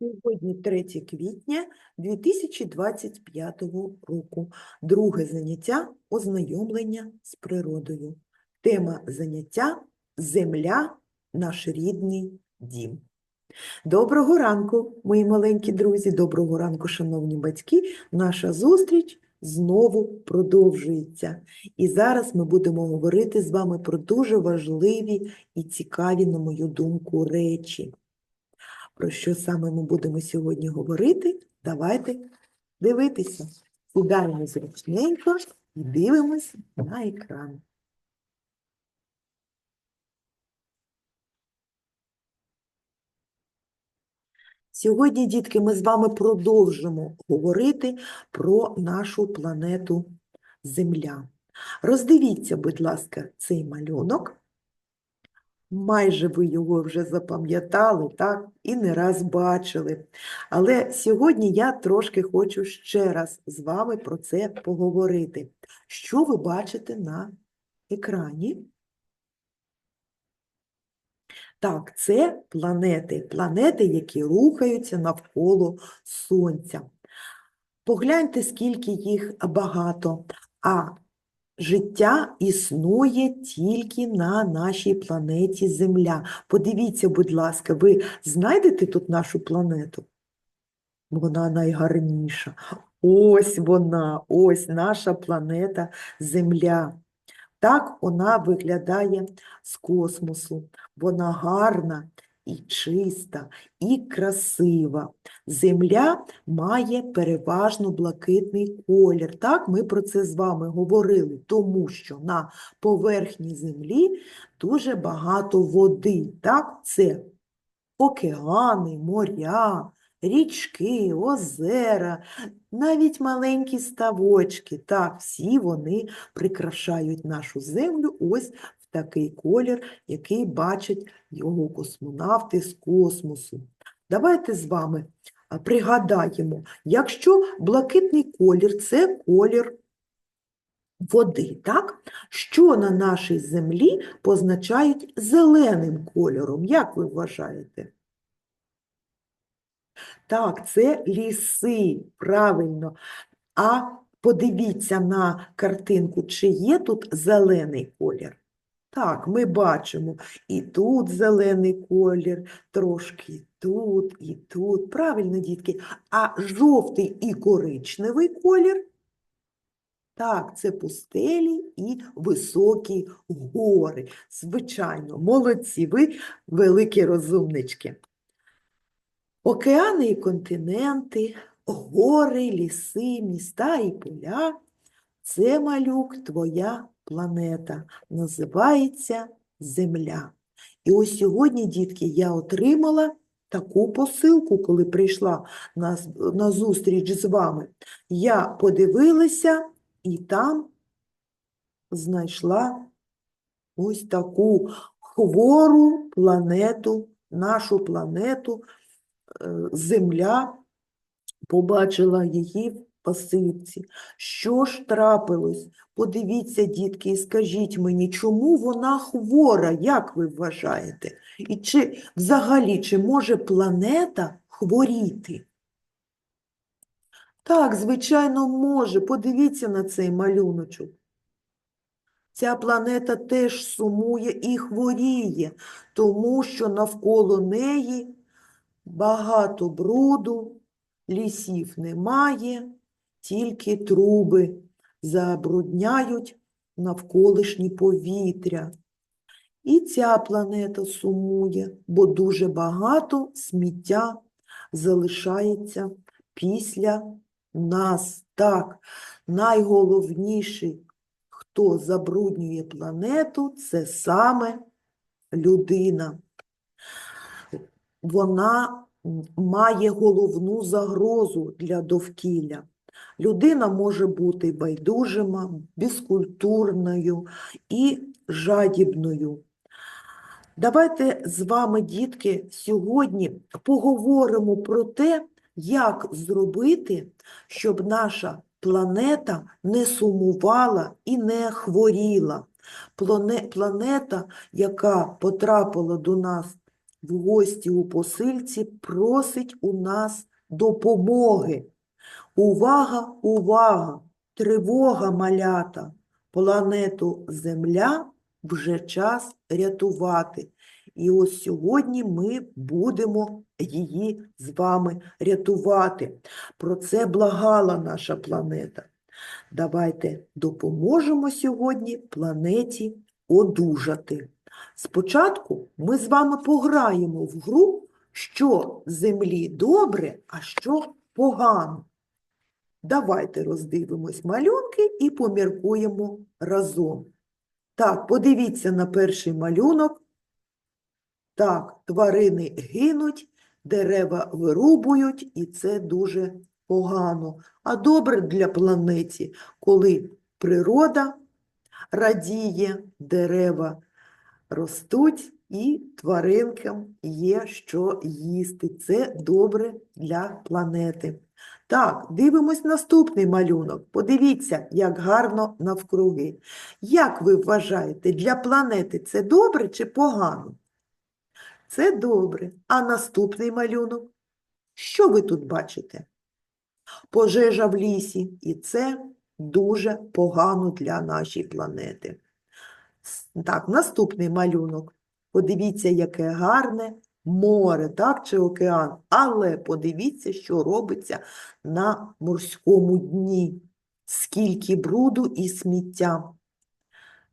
Сьогодні 3 квітня 2025 року. Друге заняття ознайомлення з природою. Тема заняття Земля наш рідний дім. Доброго ранку, мої маленькі друзі, доброго ранку, шановні батьки. Наша зустріч знову продовжується. І зараз ми будемо говорити з вами про дуже важливі і цікаві, на мою думку, речі. Про що саме ми будемо сьогодні говорити? Давайте дивитися. Сідаємо зручненько і дивимось на екран. Сьогодні, дітки, ми з вами продовжимо говорити про нашу планету Земля. Роздивіться, будь ласка, цей малюнок. Майже ви його вже запам'ятали, так, і не раз бачили. Але сьогодні я трошки хочу ще раз з вами про це поговорити. Що ви бачите на екрані? Так, це планети, планети, які рухаються навколо Сонця. Погляньте, скільки їх багато, а життя існує тільки на нашій планеті Земля. Подивіться, будь ласка, ви знайдете тут нашу планету? Вона найгарніша. Ось вона, ось наша планета Земля. Так вона виглядає з космосу. Вона гарна і чиста, і красива. Земля має переважно блакитний колір. Так, ми про це з вами говорили, тому що на поверхні Землі дуже багато води. Так, це океани, моря, річки, озера, навіть маленькі ставочки. Так, всі вони прикрашають нашу землю ось такий колір, який бачать його космонавти з космосу. Давайте з вами пригадаємо, якщо блакитний колір це колір води, так? Що на нашій землі позначають зеленим кольором, як ви вважаєте? Так, це ліси, правильно. А подивіться на картинку, чи є тут зелений колір. Так, ми бачимо і тут зелений колір, трошки тут, і тут. Правильно, дітки. А жовтий і коричневий колір? Так, це пустелі і високі гори. Звичайно, молодці, ви великі розумнички. Океани і континенти, гори, ліси, міста і поля – це, малюк, твоя планета, називається Земля. І ось сьогодні, дітки, я отримала таку посилку, коли прийшла на, на зустріч з вами. Я подивилася і там знайшла ось таку хвору планету, нашу планету, е, Земля, побачила її в посилці. Що ж трапилось? Подивіться, дітки, і скажіть мені, чому вона хвора, як ви вважаєте? І чи взагалі, чи може планета хворіти? Так, звичайно, може. Подивіться на цей малюночок. Ця планета теж сумує і хворіє, тому що навколо неї багато бруду, лісів немає, тільки труби забрудняють навколишнє повітря. І ця планета сумує, бо дуже багато сміття залишається після нас. Так, найголовніший, хто забруднює планету, це саме людина. Вона має головну загрозу для довкілля. Людина може бути байдужима, безкультурною і жадібною. Давайте з вами, дітки, сьогодні поговоримо про те, як зробити, щоб наша планета не сумувала і не хворіла. Планета, яка потрапила до нас в гості у посильці просить у нас допомоги. Увага, увага, тривога малята, планету Земля вже час рятувати. І ось сьогодні ми будемо її з вами рятувати. Про це благала наша планета. Давайте допоможемо сьогодні планеті одужати. Спочатку ми з вами пограємо в гру, що землі добре, а що погано. Давайте роздивимось малюнки і поміркуємо разом. Так, подивіться на перший малюнок. Так, тварини гинуть, дерева вирубують, і це дуже погано. А добре для планеті, коли природа радіє, дерева ростуть і тваринкам є що їсти. Це добре для планети. Так, дивимось наступний малюнок. Подивіться, як гарно навкруги. Як ви вважаєте, для планети це добре чи погано? Це добре. А наступний малюнок? Що ви тут бачите? Пожежа в лісі, і це дуже погано для нашої планети. Так, наступний малюнок. Подивіться, яке гарне море, так, чи океан. Але подивіться, що робиться на морському дні. Скільки бруду і сміття.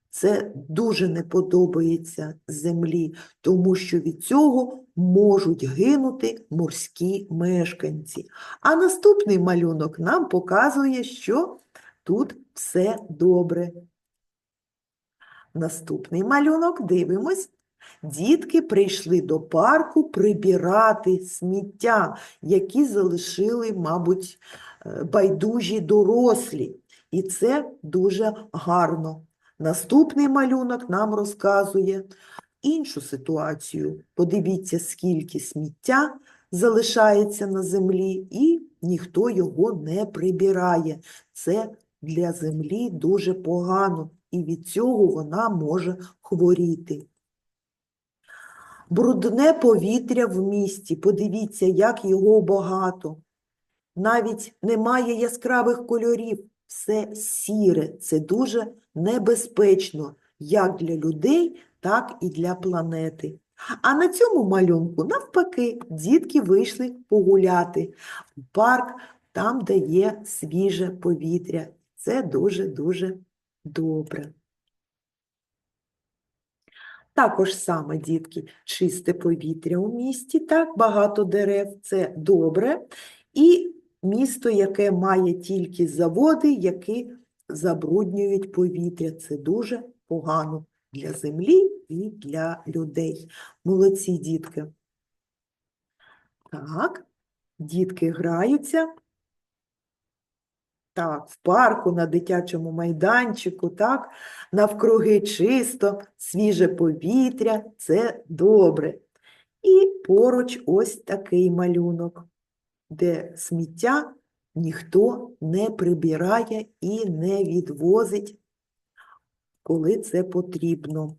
Це дуже не подобається землі, тому що від цього можуть гинути морські мешканці. А наступний малюнок нам показує, що тут все добре. Наступний малюнок дивимось. Дітки прийшли до парку прибирати сміття, які залишили, мабуть, е, байдужі дорослі. І це дуже гарно. Наступний малюнок нам розказує іншу ситуацію. Подивіться, скільки сміття залишається на землі, і ніхто його не прибирає. Це для землі дуже погано, і від цього вона може хворіти. Брудне повітря в місті. Подивіться, як його багато. Навіть немає яскравих кольорів, все сіре. Це дуже небезпечно як для людей, так і для планети. А на цьому малюнку, навпаки, дітки вийшли погуляти в парк, там, де є свіже повітря. Це дуже-дуже добре. Також саме, дітки, чисте повітря у місті, так, багато дерев, це добре. І місто, яке має тільки заводи, які забруднюють повітря, це дуже погано для землі і для людей. Молодці, дітки. Так, дітки граються. Так, в парку, на дитячому майданчику, так, навкруги чисто, свіже повітря, це добре. І поруч ось такий малюнок, де сміття ніхто не прибирає і не відвозить, коли це потрібно.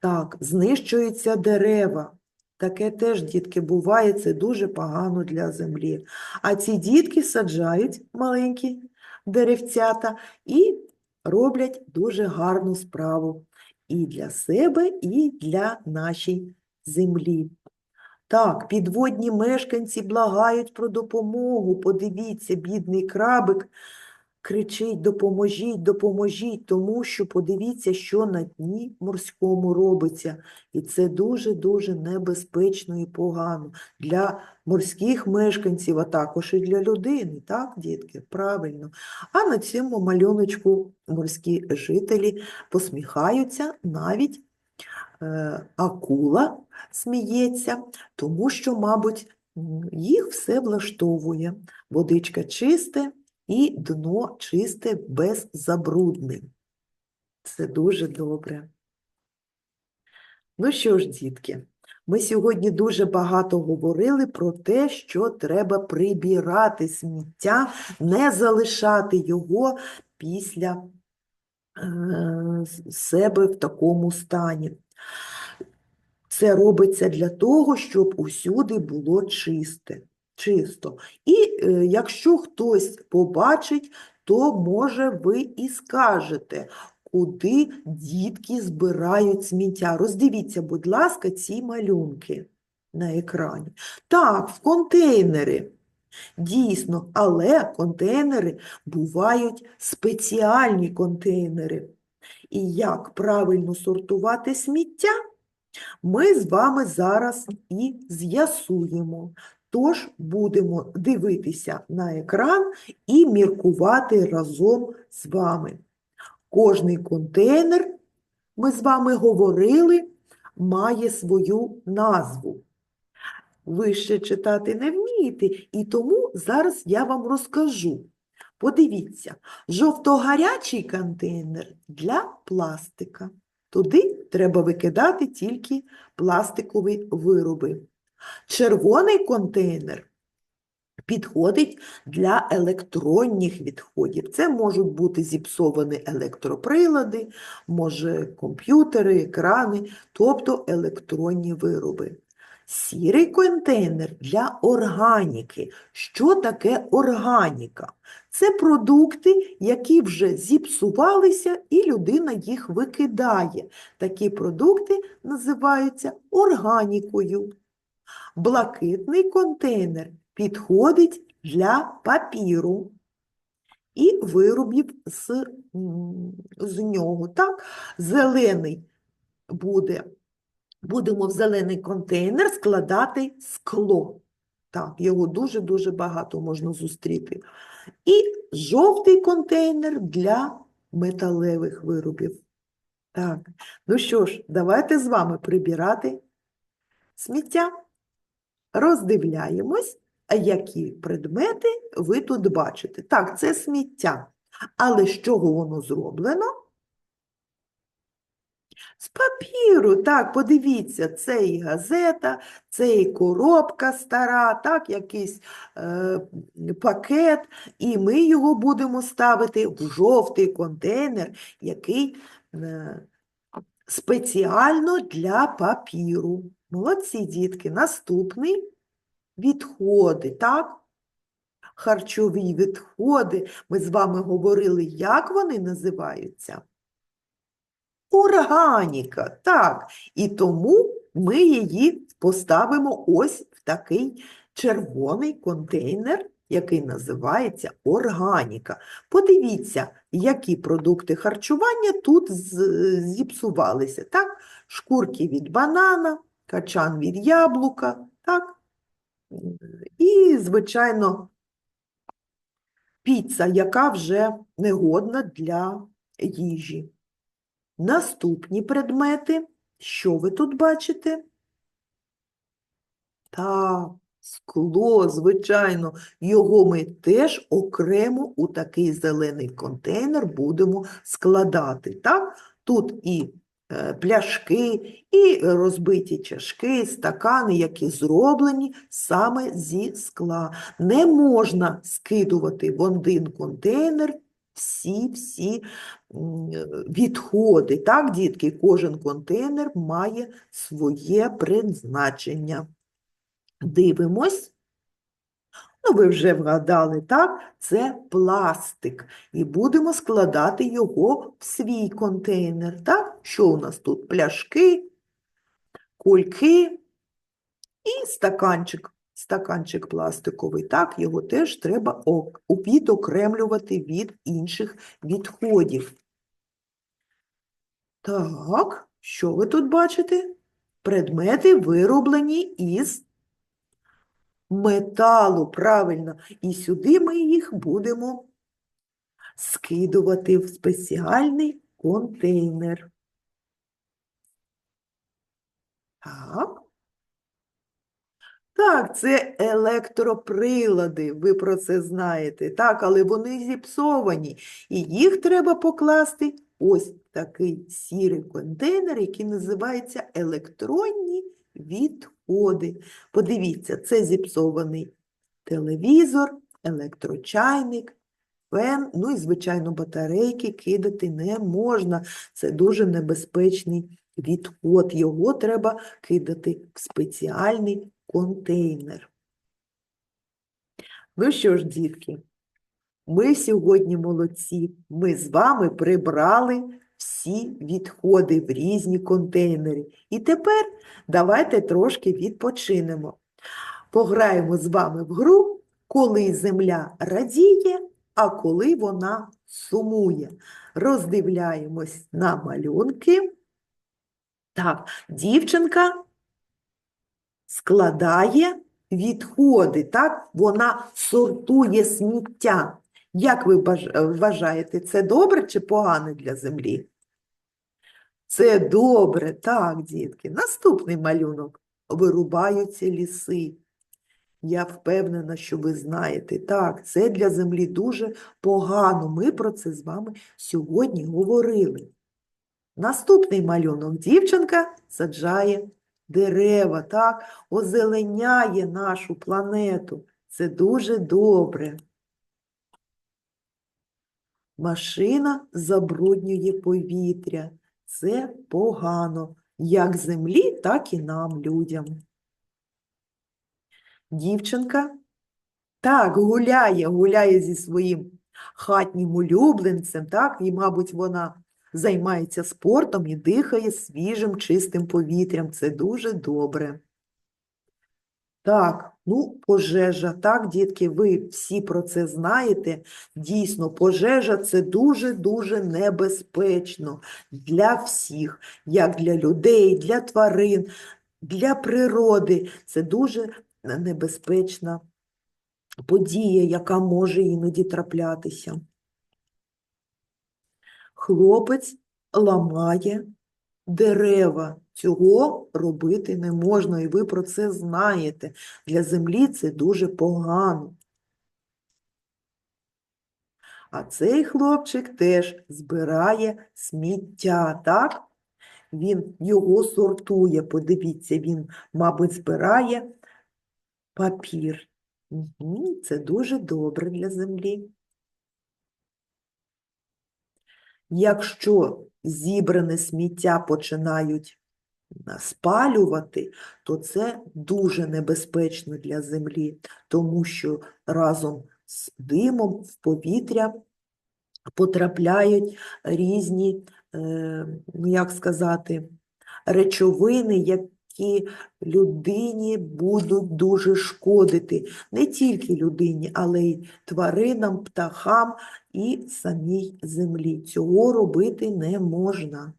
Так, знищуються дерева. Таке теж, дітки, буває, це дуже погано для землі. А ці дітки саджають маленькі деревцята і роблять дуже гарну справу і для себе, і для нашої землі. Так, підводні мешканці благають про допомогу. Подивіться, бідний крабик кричить: допоможіть, допоможіть, тому що подивіться, що на дні морському робиться. І це дуже-дуже небезпечно і погано для морських мешканців, а також і для людини, так, дітки? Правильно. А на цьому малюночку морські жителі посміхаються, навіть е, акула сміється, тому що, мабуть, їх все влаштовує. Водичка чисте і дно чисте без забруднень. Це дуже добре. Ну що ж, дітки, ми сьогодні дуже багато говорили про те, що треба прибирати сміття, не залишати його після е, себе в такому стані. Це робиться для того, щоб усюди було чисте, чисто. І е, якщо хтось побачить, то може ви і скажете, куди дітки збирають сміття. Роздивіться, будь ласка, ці малюнки на екрані. Так, в контейнери. Дійсно, але контейнери бувають спеціальні контейнери. І як правильно сортувати сміття, ми з вами зараз і з'ясуємо. Тож будемо дивитися на екран і міркувати разом з вами. Кожний контейнер, ми з вами говорили, має свою назву. Ви ще читати не вмієте, і тому зараз я вам розкажу. Подивіться, жовто-гарячий контейнер для пластика. Туди треба викидати тільки пластикові вироби. Червоний контейнер підходить для електронних відходів. Це можуть бути зіпсовані електроприлади, може комп'ютери, екрани, тобто електронні вироби. Сірий контейнер для органіки. Що таке органіка? Це продукти, які вже зіпсувалися, і людина їх викидає. Такі продукти називаються органікою. Блакитний контейнер підходить для папіру і виробів з, з нього. Так? Зелений буде, будемо в зелений контейнер складати скло. Так, його дуже-дуже багато можна зустріти. І жовтий контейнер для металевих виробів. Так, ну що ж, давайте з вами прибирати сміття. Роздивляємось, які предмети ви тут бачите. Так, це сміття. Але з чого воно зроблено? З папіру, так, подивіться, це і газета, це і коробка стара, так, якийсь е, пакет, і ми його будемо ставити в жовтий контейнер, який е, спеціально для папіру. Молодці, дітки. Наступний відходи, так? Харчові відходи. Ми з вами говорили, як вони називаються? Органіка, так. І тому ми її поставимо ось в такий червоний контейнер, який називається органіка. Подивіться, які продукти харчування тут зіпсувалися. Так? Шкурки від банана, качан від яблука, так? І, звичайно, піца, яка вже негодна для їжі. Наступні предмети. Що ви тут бачите? Так, скло, звичайно, його ми теж окремо у такий зелений контейнер будемо складати. Так? Тут і пляшки, і розбиті чашки, стакани, які зроблені саме зі скла. Не можна скидувати в один контейнер всі-всі е, відходи. Так, дітки, кожен контейнер має своє призначення. Дивимось. Ну, ви вже вгадали, так? Це пластик. І будемо складати його в свій контейнер. Так? Що у нас тут? Пляшки, кульки і стаканчик. Стаканчик пластиковий. Так, його теж треба відокремлювати від інших відходів. Так, що ви тут бачите? Предмети вироблені із металу, правильно. І сюди ми їх будемо скидувати в спеціальний контейнер. Так. Так, це електроприлади, ви про це знаєте, так, але вони зіпсовані, і їх треба покласти ось такий сірий контейнер, який називається електронні відходи. Подивіться, це зіпсований телевізор, електрочайник, фен, ну і, звичайно, батарейки кидати не можна. Це дуже небезпечний відход. Його треба кидати в спеціальний контейнер. Ну що ж, дітки, ми сьогодні молодці. Ми з вами прибрали всі відходи в різні контейнери. І тепер давайте трошки відпочинемо. Пограємо з вами в гру, коли земля радіє, а коли вона сумує. Роздивляємось на малюнки. Так, дівчинка складає відходи, так? Вона сортує сміття. Як ви вважаєте, це добре чи погано для землі? Це добре, так, дітки. Наступний малюнок. Вирубаються ліси. Я впевнена, що ви знаєте. Так, це для землі дуже погано. Ми про це з вами сьогодні говорили. Наступний малюнок. Дівчинка саджає дерева, так, озеленяє нашу планету. Це дуже добре. Машина забруднює повітря. Це погано, як землі, так і нам, людям. Дівчинка так гуляє, гуляє зі своїм хатнім улюбленцем, так, і, мабуть, вона займається спортом і дихає свіжим чистим повітрям. Це дуже добре. Так, ну, пожежа, так, дітки, ви всі про це знаєте. Дійсно, пожежа це дуже-дуже небезпечно для всіх, як для людей, для тварин, для природи. Це дуже небезпечна подія, яка може іноді траплятися. Хлопець ламає дерева. Цього робити не можна, і ви про це знаєте. Для землі це дуже погано. А цей хлопчик теж збирає сміття, так? Він його сортує. Подивіться, він, мабуть, збирає папір. Це дуже добре для землі. Якщо зібране сміття починають спалювати, то це дуже небезпечно для землі, тому що разом з димом в повітря потрапляють різні, е, ну як сказати, речовини, які людині будуть дуже шкодити. Не тільки людині, але й тваринам, птахам і самій землі. Цього робити не можна.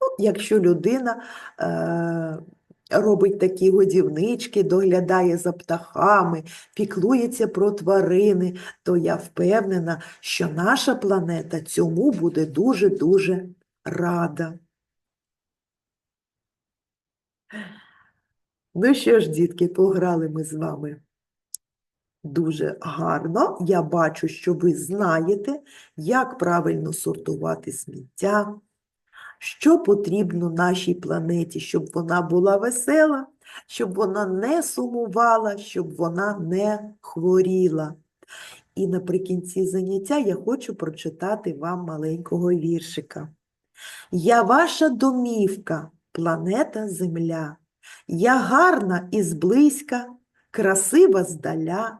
Ну, якщо людина е, робить такі годівнички, доглядає за птахами, піклується про тварини, то я впевнена, що наша планета цьому буде дуже-дуже рада. Ну що ж, дітки, пограли ми з вами дуже гарно. Я бачу, що ви знаєте, як правильно сортувати сміття, що потрібно нашій планеті, щоб вона була весела, щоб вона не сумувала, щоб вона не хворіла. І наприкінці заняття я хочу прочитати вам маленького віршика. Я ваша домівка, планета Земля. Я гарна і зблизька, красива здаля,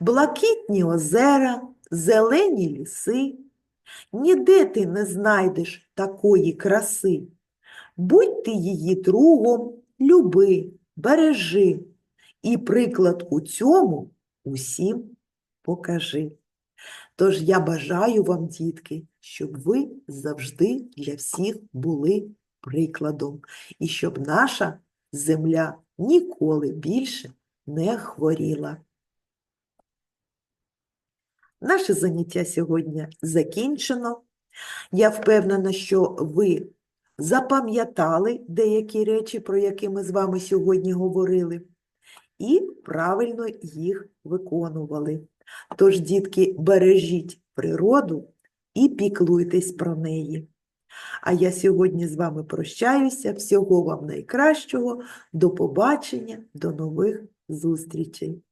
блакитні озера, зелені ліси. Ніде ти не знайдеш такої краси. Будь ти її другом, люби, бережи, і приклад у цьому усім покажи. Тож я бажаю вам, дітки, щоб ви завжди для всіх були прикладом, і щоб наша земля ніколи більше не хворіла. Наше заняття сьогодні закінчено. Я впевнена, що ви запам'ятали деякі речі, про які ми з вами сьогодні говорили, і правильно їх виконували. Тож, дітки, бережіть природу і піклуйтесь про неї. А я сьогодні з вами прощаюся. Всього вам найкращого. До побачення, до нових зустрічей.